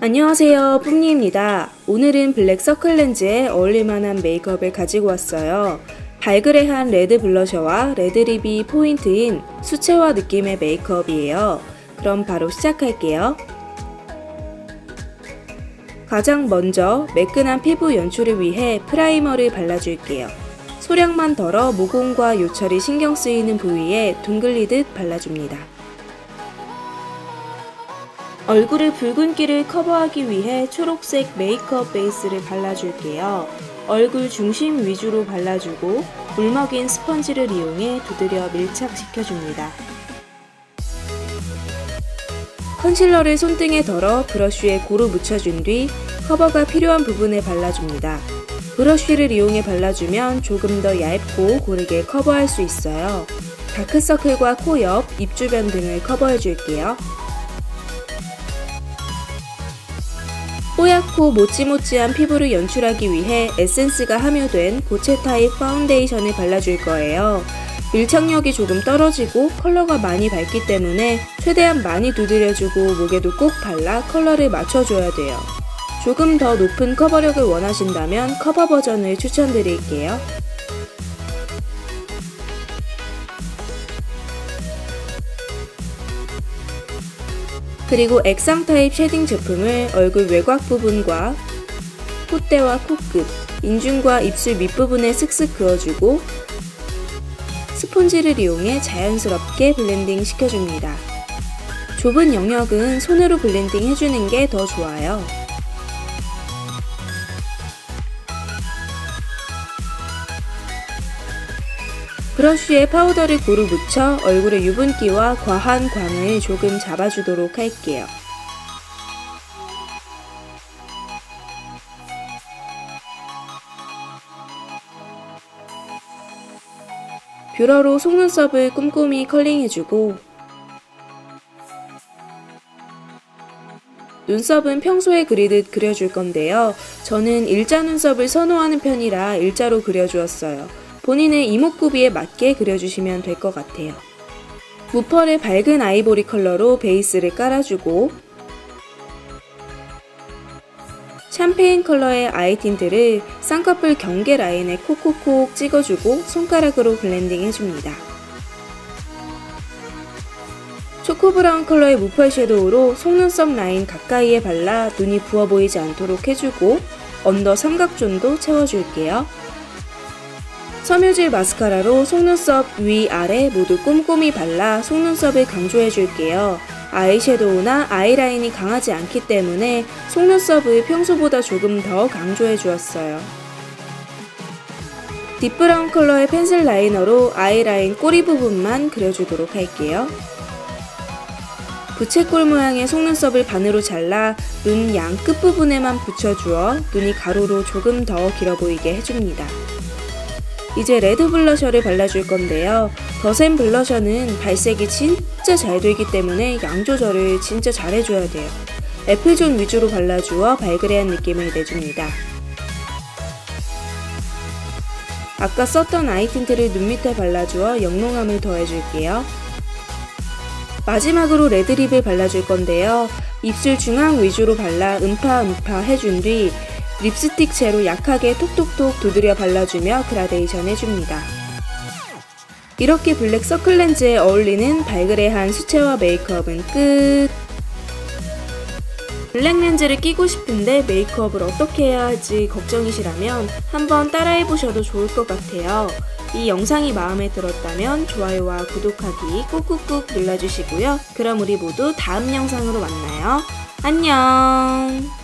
안녕하세요 뿜니입니다. 오늘은 블랙 서클 렌즈에 어울릴만한 메이크업을 가지고 왔어요. 발그레한 레드 블러셔와 레드 립이 포인트인 수채화 느낌의 메이크업이에요. 그럼 바로 시작할게요. 가장 먼저 매끈한 피부 연출을 위해 프라이머를 발라줄게요 소량만 덜어 모공과 요철이 신경 쓰이는 부위에 둥글리듯 발라줍니다 얼굴의 붉은기를 커버하기 위해 초록색 메이크업 베이스를 발라줄게요. 얼굴 중심 위주로 발라주고 물 먹인 스펀지를 이용해 두드려 밀착시켜줍니다. 컨실러를 손등에 덜어 브러쉬에 고루 묻혀준 뒤 커버가 필요한 부분에 발라줍니다. 브러쉬를 이용해 발라주면 조금 더 얇고 고르게 커버할 수 있어요. 다크서클과 코 옆, 입 주변 등을 커버해줄게요. 뽀얗고 모찌모찌한 피부를 연출하기 위해 에센스가 함유된 고체 타입 파운데이션을 발라줄 거예요. 밀착력이 조금 떨어지고 컬러가 많이 밝기 때문에 최대한 많이 두드려주고 목에도 꼭 발라 컬러를 맞춰줘야 돼요. 조금 더 높은 커버력을 원하신다면 커버 버전을 추천드릴게요. 그리고 액상 타입 쉐딩 제품을 얼굴 외곽 부분과 콧대와 코끝, 인중과 입술 밑부분에 슥슥 그어주고 스폰지를 이용해 자연스럽게 블렌딩 시켜줍니다. 좁은 영역은 손으로 블렌딩 해주는 게 더 좋아요. 브러쉬에 파우더를 고루 묻혀 얼굴의 유분기와 과한 광을 조금 잡아주도록 할게요. 뷰러로 속눈썹을 꼼꼼히 컬링해주고 눈썹은 평소에 그리듯 그려줄 건데요. 저는 일자 눈썹을 선호하는 편이라 일자로 그려주었어요. 본인의 이목구비에 맞게 그려주시면 될 것 같아요. 무펄의 밝은 아이보리 컬러로 베이스를 깔아주고 샴페인 컬러의 아이 틴트를 쌍꺼풀 경계 라인에 콕콕콕 찍어주고 손가락으로 블렌딩 해줍니다. 초코브라운 컬러의 무펄 섀도우로 속눈썹 라인 가까이에 발라 눈이 부어 보이지 않도록 해주고 언더 삼각존도 채워줄게요. 섬유질 마스카라로 속눈썹 위, 아래 모두 꼼꼼히 발라 속눈썹을 강조해줄게요. 아이섀도우나 아이라인이 강하지 않기 때문에 속눈썹을 평소보다 조금 더 강조해 주었어요. 딥브라운 컬러의 펜슬 라이너로 아이라인 꼬리 부분만 그려주도록 할게요. 부채꼴 모양의 속눈썹을 반으로 잘라 눈 양 끝부분에만 붙여주어 눈이 가로로 조금 더 길어 보이게 해줍니다. 이제 레드 블러셔를 발라줄 건데요. 더 센 블러셔는 발색이 진짜 잘 되기 때문에 양 조절을 진짜 잘 해줘야 돼요. 애플존 위주로 발라주어 발그레한 느낌을 내줍니다. 아까 썼던 아이 틴트를 눈 밑에 발라주어 영롱함을 더해줄게요. 마지막으로 레드립을 발라줄 건데요. 입술 중앙 위주로 발라 음파 음파 해준 뒤 립스틱 채로 약하게 톡톡톡 두드려 발라주며 그라데이션 해줍니다. 이렇게 블랙 서클 렌즈에 어울리는 발그레한 수채화 메이크업은 끝! 블랙 렌즈를 끼고 싶은데 메이크업을 어떻게 해야 할지 걱정이시라면 한번 따라해보셔도 좋을 것 같아요. 이 영상이 마음에 들었다면 좋아요와 구독하기 꾹꾹꾹 눌러주시고요. 그럼 우리 모두 다음 영상으로 만나요. 안녕!